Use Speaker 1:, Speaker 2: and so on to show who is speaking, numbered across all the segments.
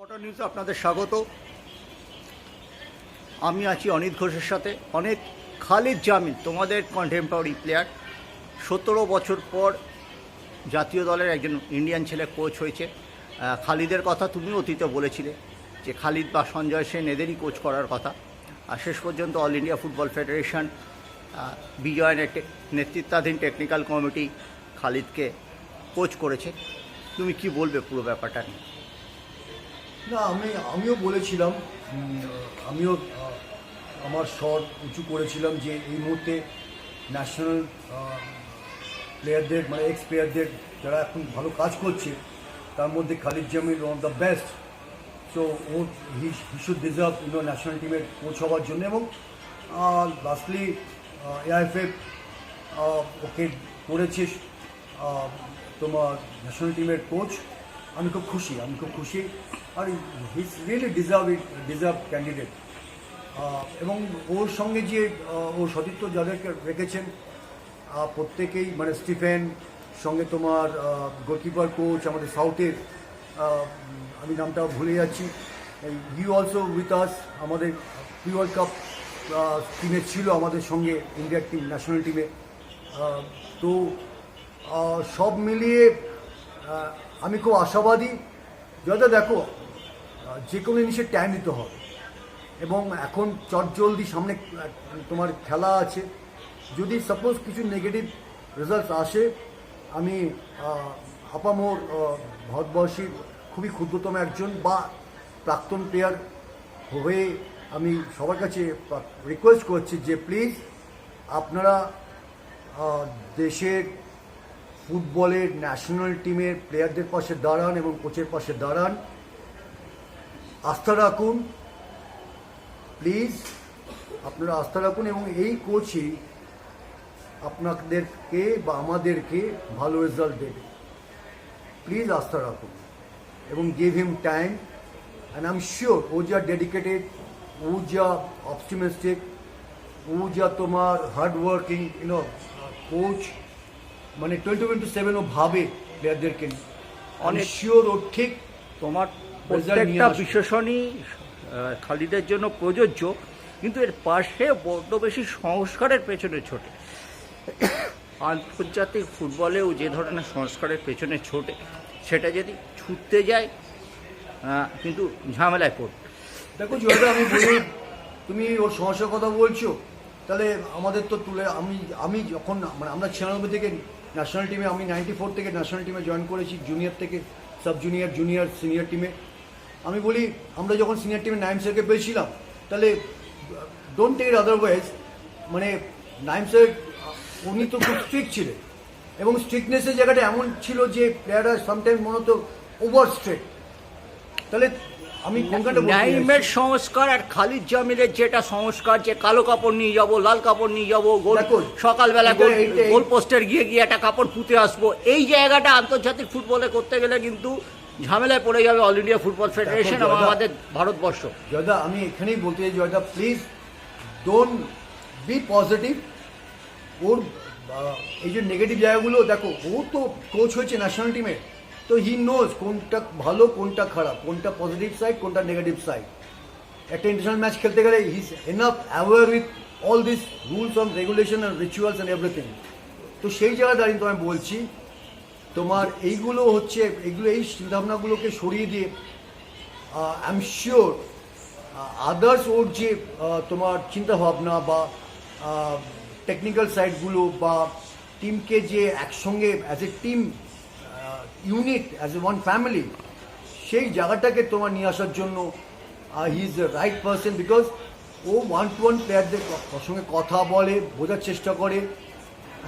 Speaker 1: নিউজে আপনাদের স্বাগত। আমি আছি অনিত ঘোষের সাথে। অনেক খালিদ জামিন তোমাদের কন্টেম্পোরারি প্লেয়ার সতেরো বছর পর জাতীয় দলের একজন ইন্ডিয়ান ছেলে কোচ হয়েছে। খালিদের কথা তুমি অতীতে বলেছিলে যে খালিদ বা সঞ্জয় সেন এদেরই কোচ করার কথা। আর শেষ পর্যন্ত all India football Federation uh, বিজয়ের নেতৃত্বাধীন টেকনিক্যাল কমিটি খালিদকে কোচ করেছে। তুমি কি বলবে পুরো ব্যাপারটা নিয়ে?
Speaker 2: না, আমি, আমিও বলেছিলাম আমিও আমার স্বর উঁচু করেছিলাম যে এই মুহূর্তে ন্যাশনাল প্লেয়ারদের মানে এক্স প্লেয়ারদের যারা এখন ভালো কাজ করছে, তার মধ্যে Khalid Jamil one of the best so O he should deserve you know national টিমের কোচ হওয়ার জন্য এবং লাস্টলি এআইএফএফ ওকে করেছে তোমার ন্যাশনাল টিমের কোচ আমি খুব খুশি আমি খুব খুশি। আর he's really deserve deserve candidate এবং ওর সঙ্গে যে আহ, ও সতীর্থ যাদেরকে রেখেছেন প্রত্যেকেই মানে স্টিফেন সঙ্গে তোমার গোলকিপার কোচ আমাদের সাউথের আমি নামটা ভুলে যাচ্ছি। হি অলসো উইথ আস আমাদের প্রি ওয়ার্ল্ড কাপ টিমে ছিল আমাদের সঙ্গে ইন্ডিয়ার টিম ন্যাশনাল টিমে তো সব মিলিয়ে আমি খুব আশাবাদী। যথা দেখো, যে কোনো জিনিসের টাইম দিতে হবে। এবং এখন চটজলদি সামনে, তোমার খেলা আছে। যদি সাপোজ কিছু নেগেটিভ রেজাল্ট আসে, আমি আপামোর ভারতবর্ষের খুবই ক্ষুদ্রতম একজন বা প্রাক্তন প্লেয়ার হয়ে আমি সবার কাছে রিকোয়েস্ট করছি যে প্লিজ আপনারা দেশের ফুটবলের ন্যাশনাল টিমের প্লেয়ারদের পাশে দাঁড়ান এবং কোচের পাশে দাঁড়ান। আস্থা রাখুন প্লিজ আপনারা আস্থা রাখুন এবং এই কোচই আপনাদেরকে বা আমাদেরকে ভালো রেজাল্ট দেবে। প্লিজ আস্থা রাখুন এবং give him time and I am sure ও যা ডেডিকেটেড ও যা অপটিমিস্টিক ও যা তোমার hard working you know coach মানে টোয়েন্টি টোয়েন্টি সেভেন ও ভাবে প্লেয়ারদেরকে অনেক। শিওর ও ঠিক
Speaker 1: তোমার প্রত্যেকটা। বিশেষণই খালিদের জন্য প্রযোজ্য কিন্তু এর পাশে বড্ড বেশি সংস্কারের পেছনে ছোটে। আন্তর্জাতিক ফুটবলেও যে ধরনের সংস্কারের পেছনে ছোটে সেটা যদি ছুটতে যায় কিন্তু ঝামেলায় পড়বে।
Speaker 2: দেখো জয়দা আমি বলি তুমি ওর সমস্যার কথা বলছো। তাহলে আমাদের তো তুলে, আমি আমি যখন মানে আমরা ছিয়ানব্বই থেকে ন্যাশনাল টিমে আমি নাইনটি ফোর থেকে ন্যাশনাল টিমে জয়েন করেছি জুনিয়র থেকে সাব জুনিয়র জুনিয়র সিনিয়র টিমে আমি বলি, আমরা যখন সিনিয়র টিমে নাইম স্যারকে পেয়েছিলাম, তাহলে ডোন্ট টেক আদারওয়াইজ মানে নাইম স্যার, উনি তো খুব স্ট্রিক্ট ছিলেন। এবং স্ট্রিক্টনেসের জায়গাটা এমন ছিল যে প্লেয়াররা সামটাইম মনে হতো ওভার স্ট্রেট তাহলে আমি
Speaker 1: নাইমের সংস্কার আর খালিদ জামিলের যেটা সংস্কার যে কালো কাপড় নিয়ে যাব লাল কাপড় নিয়ে যাব সকালবেলা গোল গোল পোস্টের গিয়ে গিয়ে একটা কাপড় পুঁতে আসব। এই জায়গাটা আন্তর্জাতিক ফুটবলে করতে গেলে কিন্তু ঝামেলায় পড়ে যাবে অল ইন্ডিয়া ফুটবল ফেডারেশন এবং আমাদের ভারতবর্ষ।
Speaker 2: জয়দা আমি এখানেই বলতে চাই জয়দা প্লিজ ডোন্ট বি পজিটিভ ওর এই যে নেগেটিভ জায়গাগুলো দেখো ও তো কোচ হয়েছে ন্যাশনাল টিমে তো হি নোজ কোনটা ভালো, কোনটা খারাপ, কোনটা পজিটিভ সাইড কোনটা নেগেটিভ সাইড একটা ইন্টারন্যাশনাল ম্যাচ খেলতে গেলে he's enough aware with all this rules on regulation and rituals and everything তো সেই জায়গায় দাঁড়িয়ে তো আমি বলছি, তোমার এইগুলো হচ্ছে এগুলো এই চিন্তাভাবনাগুলোকে সরিয়ে দিয়ে I am sure others or যে তোমার চিন্তাভাবনা বা টেকনিক্যাল সাইডগুলো বা টিমকে যে একসঙ্গে as a team unit as a one family সেই জায়গাটাকে তোমার নিয়ে আসার জন্য he is right person because O one two one প্লেয়ারদের সঙ্গে কথা বলে, বোঝার চেষ্টা করে।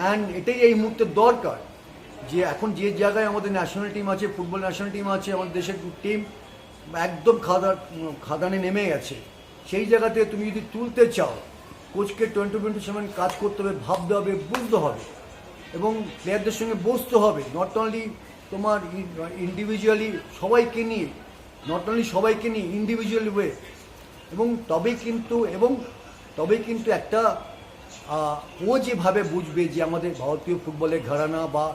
Speaker 2: অ্যান্ড এটাই এই মুহূর্তে দরকার যে এখন যে জায়গায় আমাদের ন্যাশনাল টিম আছে ফুটবল ন্যাশনাল টিম আছে, আমাদের দেশের টিম একদম খাদা খাদানে নেমে গেছে। সেই জায়গাতে তুমি যদি তুলতে চাও, কোচকে টোয়েন্টি টোয়েন্টি সেভেন কাজ করতে হবে, ভাবতে হবে, বুঝতে হবে। এবং প্লেয়ারদের সঙ্গে বসতে হবে নট অনলি তোমার ইন্ডিভিজুয়ালি সবাইকে নিয়ে নট অনলি সবাইকে নিয়ে ইন্ডিভিজুয়াল ওয়ে এবং তবেই কিন্তু, এবং তবেই কিন্তু একটা ও যেভাবে বুঝবে যে আমাদের ভারতীয় ফুটবলের ঘরানা বা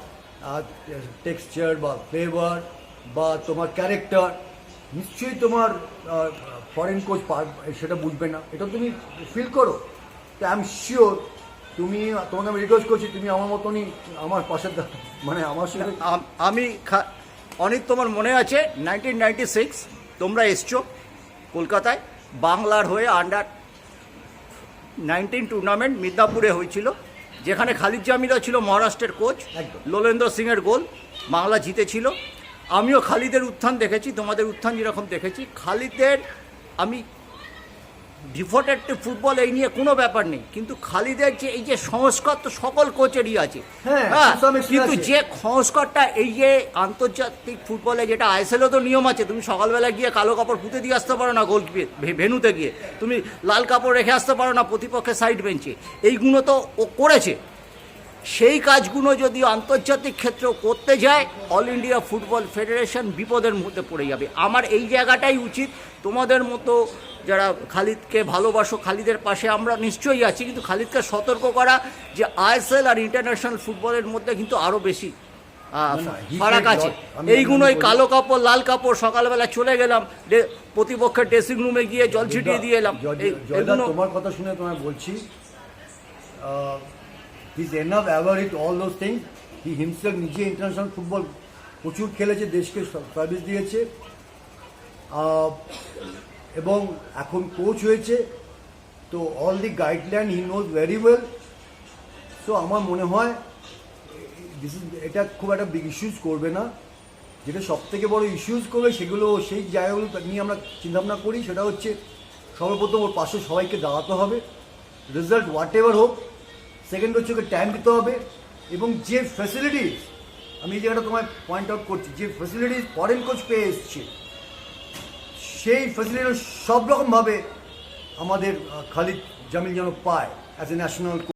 Speaker 2: টেক্সচার বা ফ্লেভার বা তোমার ক্যারেক্টার নিশ্চয়ই তোমার ফরেন কোচ সেটা বুঝবে না। এটা তুমি ফিল করো। তো আই এম শিওর তুমি তোমাকে আমি রিকোয়েস্ট করছি তুমি আমার মতনই আমার পাশে মানে আমার সঙ্গে
Speaker 1: আমি অনেক তোমার মনে আছে? নাইনটিন নাইনটি সিক্স তোমরা এসছো কলকাতায় বাংলার হয়ে আন্ডার নাইনটিন টুর্নামেন্ট মিদনাপুরে হয়েছিল যেখানে খালিদ জামিলা ছিল মহারাষ্ট্রের কোচ। লোলেন্দ্র সিংয়ের গোল বাংলা জিতেছিল। আমিও খালিদের উত্থান দেখেছি তোমাদের উত্থান যেরকম দেখেছি। খালিদের আমি ডিফল্টেড ফুটবল এই নিয়ে কোনো ব্যাপার নেই। কিন্তু খালিদের যে এই যে সংস্কার তো সকল কোচেরই আছে।
Speaker 2: হ্যাঁ,
Speaker 1: হ্যাঁ, কিন্তু যে সংস্কারটা এই যে আন্তর্জাতিক ফুটবলে যেটা আইএসএলও তো নিয়ম আছে তুমি সকালবেলা গিয়ে কালো কাপড় পুঁতে দিয়ে আসতে পারো না গোল ভেনুতে গিয়ে। তুমি লাল কাপড় রেখে আসতে পারো না প্রতিপক্ষের সাইড বেঞ্চে এইগুলো তো ও করেছে। সেই কাজগুলো যদি আন্তর্জাতিক ক্ষেত্রেও করতে যায় অল ইন্ডিয়া ফুটবল ফেডারেশন বিপদের মধ্যে পড়ে যাবে। আমার এই জায়গাটাই উচিত। তোমাদের মতো যারা খালিদকে ভালোবাসো খালিদের পাশে আমরা নিশ্চয়ই আছি কিন্তু খালিদকে সতর্ক করা যে আইএসএল আর ইন্টারন্যাশনাল ফুটবলের মধ্যে কিন্তু আরও বেশি ফারাক আছে. এইগুলোই কালো কাপড় লাল কাপড় সকালবেলা চলে গেলাম প্রতিপক্ষের ড্রেসিং রুমে গিয়ে জল ছিটিয়ে দিয়ে এলাম।
Speaker 2: তোমার কথা শুনে তোমায় বলছি he's enough aware it all those things he himself নিজে ইন্টারন্যাশনাল ফুটবল প্রচুর খেলেছে, দেশকে সার্ভিস দিয়েছে। এবং এখন কোচ হয়েছে। তো all the guideline he knows very well so আমার মনে হয় দিস ইজ এটা খুব একটা বিগ ইস্যুজ করবে না। যেটা সব থেকে বড় ইস্যুজ করবে, সেগুলো সেই জায়গাগুলো নিয়ে আমরা চিন্তাভাবনা করি। সেটা হচ্ছে, সর্বপ্রথম ওর পাশে সবাইকে দাঁড়াতে হবে। রেজাল্ট হোক সেকেন্ড হচ্ছে ওকে টাইম দিতে হবে এবং যে ফ্যাসিলিটিস আমি এই জায়গাটা তোমায় পয়েন্ট আউট করছি, যে ফ্যাসিলিটিস ফরেন কোচ পেয়ে এসছে, সেই ফ্যাসিলিটি সব রকমভাবে আমাদের খালিদ জামিল যেন পায় অ্যাজ এ ন্যাশনাল